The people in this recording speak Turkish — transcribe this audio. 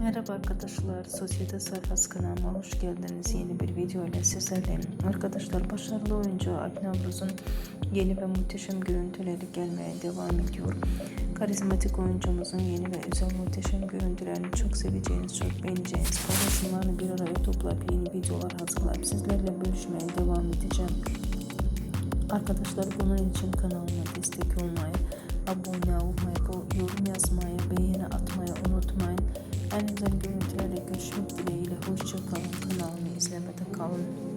Merhaba arkadaşlar, Sosyete Sayfası kanalıma hoş geldiniz. Yeni bir video ile sizlerleyim. Arkadaşlar başarılı oyuncu Alp Navruz'un yeni ve muhteşem görüntüleri gelmeye devam ediyor. Karizmatik oyuncumuzun yeni ve özel muhteşem görüntülerini çok seveceğiniz, çok beğeneceğiniz paylaşımlarını bir araya toplayıp yeni videolar hazırlayıp sizlerle bölüşmeye devam edeceğim. Arkadaşlar bunun için kanalıma destek olmayı, abone olmayı, yorum yazmayı, beğeni atmayı unutmayın. En güzel görüntülerle görüşmek dileğiyle. Hoşçakalın. Kanalımı izlemede kalın.